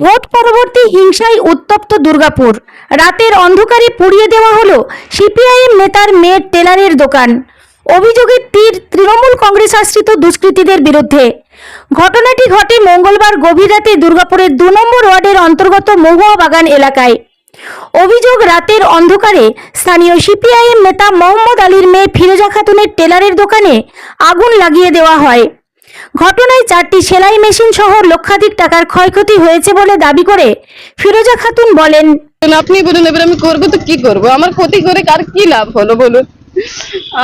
Vote পরবর্তী হিংসায় উত্তপ্ত দুর্গাপুর। রাতের অন্ধকারে পুড়িয়ে দেওয়া হলো সিপিআইএম নেতার মেয়ের টেলারের দোকান। অভিযোগের তীর তৃণমূল কংগ্রেস আশ্রিত দুষ্কৃতীদের বিরুদ্ধে। ঘটনাটি ঘটে মঙ্গলবার গভীর রাতে দুর্গাপুরের দু নম্বর ওয়ার্ডের অন্তর্গত মহুয়া বাগান এলাকায়। অভিযোগ, রাতের অন্ধকারে স্থানীয় সিপিআইএম নেতা মোহাম্মদ আলীর মেয়ে ফিরোজা খাতুনের টেলারের দোকানে আগুন লাগিয়ে দেওয়া হয়। ঘটনায় চারটি সেলাই মেশিন সহ লক্ষাধিক টাকার ক্ষয়ক্ষতি হয়েছে বলে দাবি করে ফিরোজা খাতুন বলেন আপনি বলুন এবার আমি করব তো কি করব? আমার ক্ষতি করে কার কি লাভ হলো বলুন?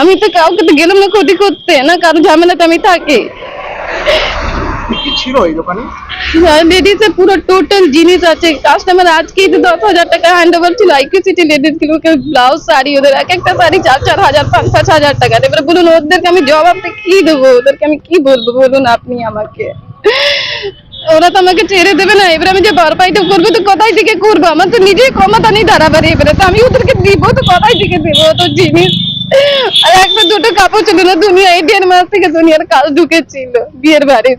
আমি তো কাউকে তো গেলাম না ক্ষতি করতে না কারও ঝামেলাতে আমি থাকি। ছিল এই দোকানে? লেডিস পুরো টোটাল জিনিস আছে। কাস্টমার আজকেই তো দশ হাজার টাকা হ্যান্ড ওভার ছিল আইকিউ সিটি লেডিস গুলোকে ব্লাউজ শাড়ি, ওদের এক একটা শাড়ি চার চার হাজার, পাঁচ পাঁচ হাজার টাকা। এবারে বলুন, ওদেরকে আমি জবাবটা কি দেবো? ওদেরকে আমি কি বলব? বলুন আপনি আমাকে। ওরা তো আমাকে ছেড়ে দেবে না। এবারে আমি যে ভরপাইটা করব, তো কোথায় থেকে করব? আমার তো নিজেই ক্ষমতা নেই দাঁড়াবারে এবারে, তো আমি ওদেরকে দিব, তো কোথায় থেকে দেবো তো জিনিস? আর একটা দুটো কাপড় ছিল না, দুনিয়া এই দেড় মাস থেকে দুনিয়ার কাজ ঢুকেছিল, বিয়ের বাড়ির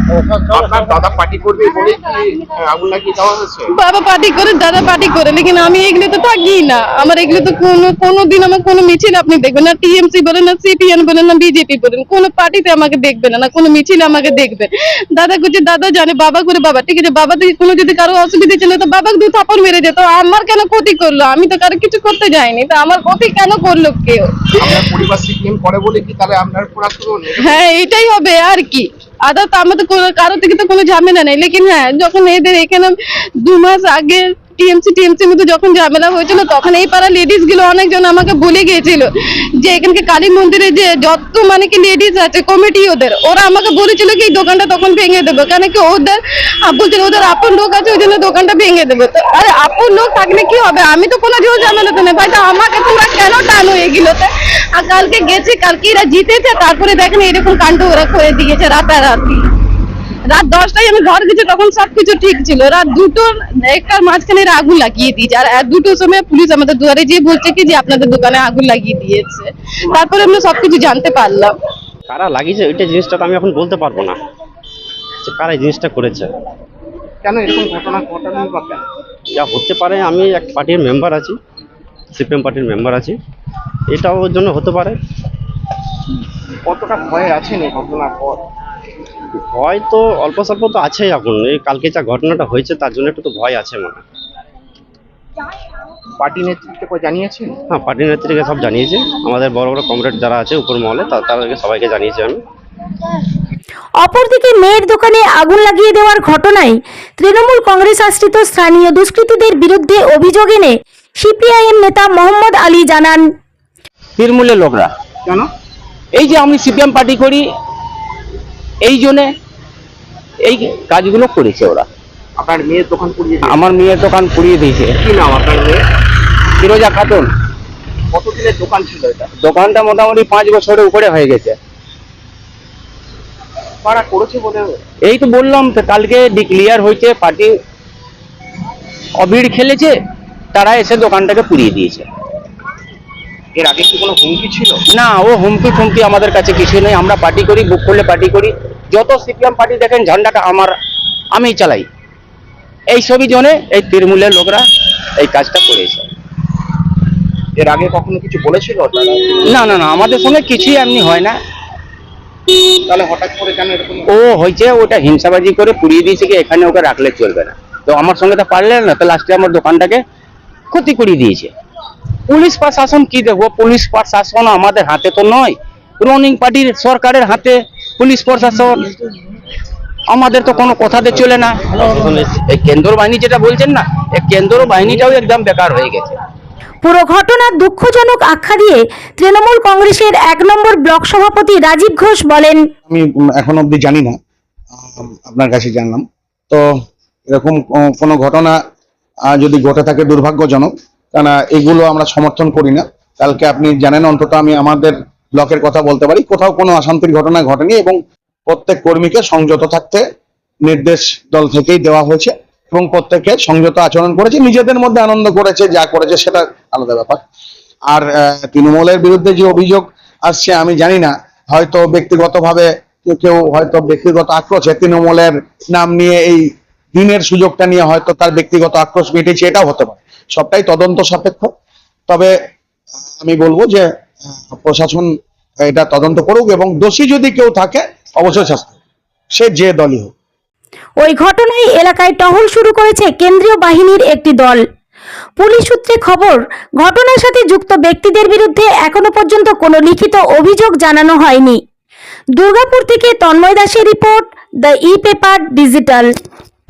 আপনার দাদা পার্টি করবে বলে আগুন লাগিয়ে দেওয়া হয়েছে? বাবা পার্টি করে দাদা পার্টি করে লেকিন আমি এগুলো তো থাকি না। আমার এগুলো তো কোনো কোনো দিন আমার কোনো মিছিল আপনি দেখবেন না টিএমসি বলেন না সিপিএন বলেন না বিজেপি বলেন কোনো পার্টিতে আমাকে দেখবেন না কোনো মিছিলে আমাকে দেখবেন। দাদা করছে দাদা জানে বাবা করে বাবা ঠিক আছে বাবা থেকে কোনো যদি কারও অসুবিধা ছিল তো বাবাকে দু থাপড় মেরে যেত আমার কেন ক্ষতি করল? আমি তো কারও কিছু করতে যাইনি তো আমার ক্ষতি কেন করল কেউ? পরিবার সিপিএম করে বলে কি তাহলে আপনার উপর হ্যাঁ এটাই হবে আর কি। আদা তো আমাদের কোনো কারও থেকে তো কোনো ঝামেলা নেই। লেকিন হ্যাঁ যখন এদের এখানে দু মাস আগে টিএমসি টিএমসি মধ্যে যখন ঝামেলা হয়েছিল, তখন এই পাড়া লেডিসগুলো অনেকজন আমাকে বলে গিয়েছিল যে এখানকে কালী মন্দিরে যে যত মানে কি লেডিস আছে কমিটি ওদের, ওরা আমাকে বলেছিল কি দোকানটা তখন ভেঙে দেবো। কেন কি ওদের বলছিল ওদের আপন লোক আছে ওই জন্য দোকানটা ভেঙে দেবো। তো আরে আপন লোক থাকলে কি হবে? আমি তো কোনো জোর ঝামেলাতে নেই। ভাই তো আমাকে তোমরা কেন টানো এগুলোতে? আর কালকে গেছি, কালকে এরা জিতেছে, তারপরে দেখেন এরকম কাণ্ড ওরা করে দিয়েছে রাতারাতি। রাত দশটায় আমি ঘর গেছি তখন সবকিছু ঠিক ছিল। রাত দুটোর একটার মাঝখানে এরা আগুন লাগিয়ে দিয়েছে। আর দুটোর সময় পুলিশ আমাদের দুয়ারে গিয়ে বলছে কি যে আপনাদের দোকানে আগুন লাগিয়ে দিয়েছে। তারপরে আমরা সবকিছু জানতে পারলাম। কারা লাগিয়েছে? ওইটা জিনিসটা তো আমি এখন বলতে পারব না। কারা এই জিনিসটা করেছে? কেন এরকম ঘটনা ঘটানো বা কেন? যা হতে পারে আমি এক পার্টির মেম্বার আছি সিপিএম পার্টির মেম্বার আছি। এটাও ওর জন্য হতে পারে। কতটা ভয়ে আছেন এই ঘটনার পর? ভয় তো অল্প স্বল্প তো আছেই এখন। এই কালকে যা ঘটনাটা হয়েছে তার জন্য একটু তো ভয় আছে মনে হয়। পার্টি নেতৃত্বকে জানিয়েছেন? হ্যাঁ পার্টি নেত্রীকে সব জানিয়েছে। আমাদের বড় বড় কমরেড যারা আছে উপর মহলে তাদেরকে সবাইকে জানিয়েছি আমি। অপরদিকে মেয়ের দোকানে আগুন লাগিয়ে দেওয়ার ঘটনায় তৃণমূল কংগ্রেস আশ্রিত স্থানীয় দুষ্কৃতীদের বিরুদ্ধে অভিযোগ এনে সিপিআইএম নেতা মোহাম্মদ আলী জানান। তৃণমূলের লোকরা। কেন? এই যে আমি সিপিএম পার্টি করি এই জন্যে এই কাজগুলো করেছে ওরা। আপনার মেয়ের দোকান পুড়িয়ে আমার মেয়ের দোকান পুড়িয়ে দিয়েছে। কি নাম আপনার মেয়ে ফিরোজা খাতুন। কতদিনের দোকান ছিল এটা? দোকানটা মোটামুটি পাঁচ বছরের উপরে হয়ে গেছে। কারা করেছে বলে? এই তো বললাম তো কালকে ডিক্লিয়ার হয়েছে পার্টি অবির খেলেছে তারা এসে দোকানটাকে পুড়িয়ে দিয়েছে। এর আগে কি কোনো হুমকি ছিল? না ও হুমকি ফুমকি আমাদের কাছে কিছু নেই আমরা পার্টি করি বুক করলে পার্টি করি। যত সিপিএম পার্টি দেখেন ঝান্ডাটা আমার আমি চালাই। এই সবই জনে এই তৃণমূলের লোকরা এই কাজটা করেছে। এর আগে কখনো কিছু বলেছিল না না না আমাদের সঙ্গে কিছুই এমনি হয় না। তাহলে হঠাৎ করে কেন এরকম? ও হয়েছে ওটা হিংসাবাজি করে পুড়িয়ে দিয়েছে কি এখানে ওকে রাখলে চলবে না। তো আমার সঙ্গে তো পারলে না তো লাস্টে আমার দোকানটাকে ক্ষতি করিয়ে দিয়েছে। পুলিশ প্রশাসন কি দেখব? পুলিশ প্রশাসন আমাদের হাতে তো নয়। রনিং পার্টির সরকারের হাতে পুলিশ প্রশাসন আমাদের তো কোনো কথাতে চলে না। এই কেন্দ্র বাহিনী যেটা বলছেন না এই কেন্দ্র বাহিনীটাও একদম বেকার হয়ে গেছে। পুরো ঘটনার দুঃখজনক আখ্যা দিয়ে তৃণমূল কংগ্রেসের এক নম্বর ব্লক সভাপতি রাজীব ঘোষ বলেন আমি এখন অবধি জানি না আপনার কাছে জানলাম। তো এরকম কোনো ঘটনা আহ, যদি ঘটে থাকে দুর্ভাগ্যজনক কেন এগুলো আমরা সমর্থন করি না। কালকে আপনি জানেন অন্তত আমি আমাদের ব্লকের কথা বলতে পারি। কোথাও কোনো অশান্তির ঘটনা ঘটেনি এবং প্রত্যেক কর্মীকে সংযত থাকতে নির্দেশ দল থেকেই দেওয়া হয়েছে এবং প্রত্যেকে সংযত আচরণ করেছে। নিজেদের মধ্যে আনন্দ করেছে, যা করেছে সেটা আলাদা ব্যাপার। আর তৃণমূলের বিরুদ্ধে যে অভিযোগ আসছে, আমি জানি না। হয়তো ব্যক্তিগতভাবে কেউ কেউ হয়তো ব্যক্তিগত আক্রোশে তৃণমূলের নাম নিয়ে এই দিনের সুযোগটা নিয়ে হয়তো তার ব্যক্তিগত আক্রোশ মিটেছে, এটাও হতে পারে। সবটাই তদন্ত সাপেক্ষ। তবে আমি বলব যে প্রশাসন এটা তদন্ত করুক এবং দোষী যদি কেউ থাকে, অবশ্যই শাস্তি সে যে দলই হোক। ওই ঘটনায় এলাকায় টহল শুরু করেছে কেন্দ্রীয় বাহিনীর একটি দল। পুলিশ সূত্রে খবর, ঘটনার সাথে যুক্ত ব্যক্তিদের বিরুদ্ধে এখনও পর্যন্ত কোনো লিখিত অভিযোগ জানানো হয়নি। দুর্গাপুর থেকে তন্ময় দাসের report, the E paper digital.